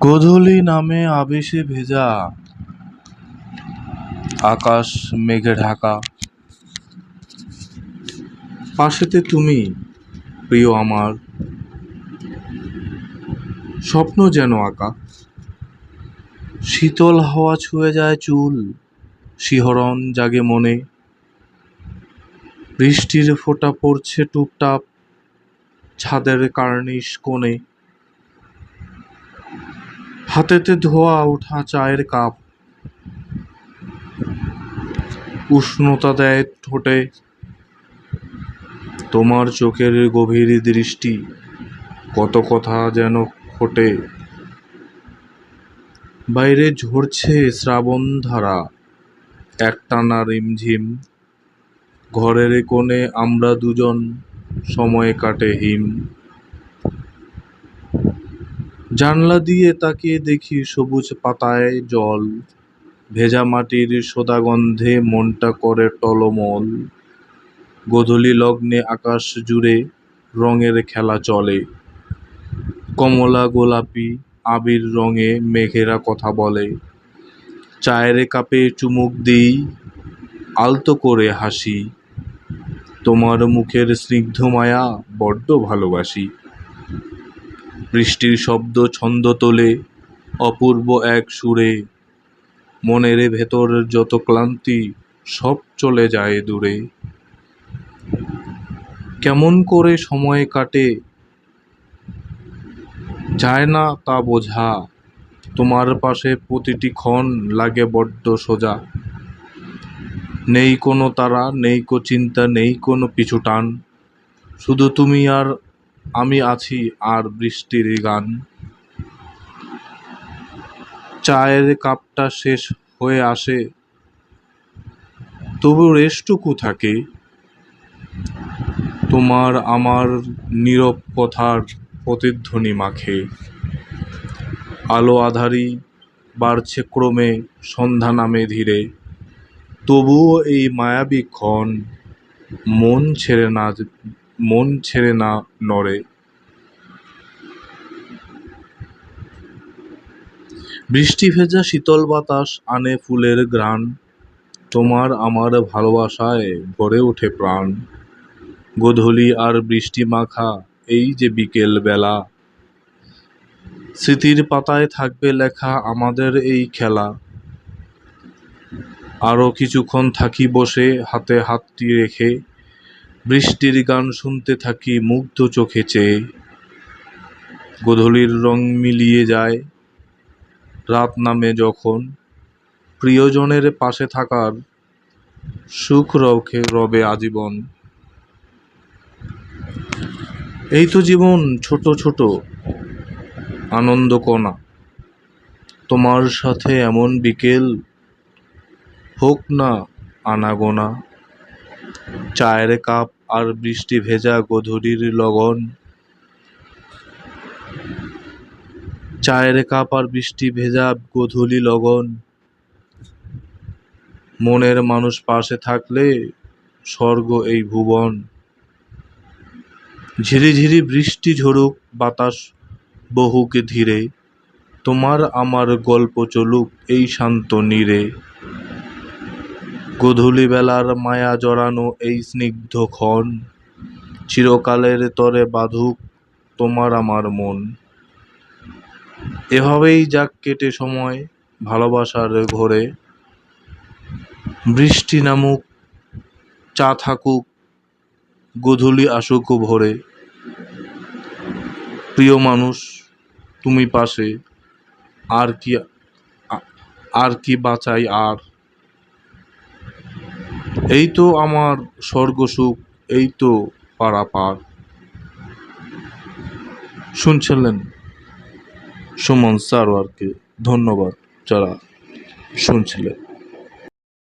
গোধূলি নামে আবেশে ভেজা, আকাশ মেঘে ঢাকা। পাশেতে তুমি, প্রিয় আমার। স্বপ্ন যেন আঁকা। শীতল হাওয়া ছুঁয়ে যায় চুল, শিহরণ জাগে মনে। বৃষ্টির ফোঁটা পড়ছে টুপটাপ, ছাদের কার্নিশ কোণে। হাতেতে ধোয়া ওঠা চায়ের কাপ। উষ্ণতা দেয় ঠোঁটে। তোমার চোখের গভীর দৃষ্টি কত কথা যেন ফোটে বাইরে ঝরছে শ্রাবণ ধারা, একটানা রিমঝিম। ঘরের কোণে আমরা দুজন, সময় কাটে হিম। জানলা দিয়ে তাকিয়ে দেখি সবুজ পাতায় জল। ভেজা মাটির সোদা গন্ধে মনটা করে টলমল। গোধূলি লগ্নে আকাশ জুড়ে রঙের খেলা চলে। কমলা গোলাপি আবির রঙে মেঘেরা কথা বলে। চায়ের কাপে চুমুক দিই, আলতো করে হাসি। তোমার মুখের স্নিগ্ধ মায়া বড্ড ভালোবাসি। বৃষ্টির শব্দ ছন্দ তোলে, অপূর্ব এক সুরে। মনের ভেতর যত ক্লান্তি, সব চলে যায় দূরে। কেমন করে সময় কাটে, যায় না তা বোঝা। তোমার পাশে প্রতিটি ক্ষণ লাগে বড্ড সোজা। নেই কোনো তারা, নেই কো চিন্তা, নেই কোনো পিছু টান। শুধু তুমি আর আমি আছি আর বৃষ্টির গান। চায়ের কাপটা শেষ হয়ে আসে, তবু রেশটুকু থাকে। তোমার আমার নীরব কথার প্রতিধ্বনি মাখে। আলো আধারি বাড়ছে ক্রমে সন্ধ্যা নামে ধীরে। তবুও এই মায়াবী ক্ষণ মন ছেড়ে না মন ছেড়ে না নড়ে। বৃষ্টি ভেজা শীতল বাতাস আনে ফুলের ঘ্রাণ। তোমার আমার ভালোবাসায় ভরে ওঠে প্রাণ। গোধূলি আর বৃষ্টি মাখা এই যে বিকেল বেলা। স্মৃতির পাতায় থাকবে লেখা আমাদের এই খেলা। আরও কিছুক্ষণ থাকি বসে হাতে হাতটি রেখে বৃষ্টির গান শুনতে থাকি, মুগ্ধ চোখে চেয়ে। গোধূলির রং মিলিয়ে যায় রাত নামে যখন। প্রিয়জনের পাশে থাকার সুখ রক্ষে রবে আজীবন। এই তো জীবন ছোট ছোট আনন্দ কণা। তোমার সাথে এমন বিকেল হোক না আনাগোনা। চায়ের কাপ আর বৃষ্টি ভেজা গোধূলির লগন। চায়ের কাপ আর বৃষ্টি ভেজা গোধূলি লগন। মনের মানুষ পাশে থাকলে স্বর্গ এই ভুবন। ঝিরিঝিরি বৃষ্টি ঝরুক, বাতাস বহুকে ধীরে তোমার আমার গল্প চলুক এই শান্ত নীরে। গোধূলি বেলার মায়া জড়ানো এই স্নিগ্ধ ক্ষণ। চিরকালের তরে বাঁধুক তোমার আমার মন। এভাবেই যাক কেটে সময় ভালোবাসার ঘোরে। বৃষ্টি নামুক, চা থাকুক, গোধূলি আসুক ভোরে। প্রিয় মানুষ, তুমি পাশে, আর কি আর কি বাঁচাই আর? এই তো আমার স্বর্গসুখ এই তো পারাপার। শুনছিলেন সুমন সারওয়ারকে ধন্যবাদ যারা শুনছিলেন।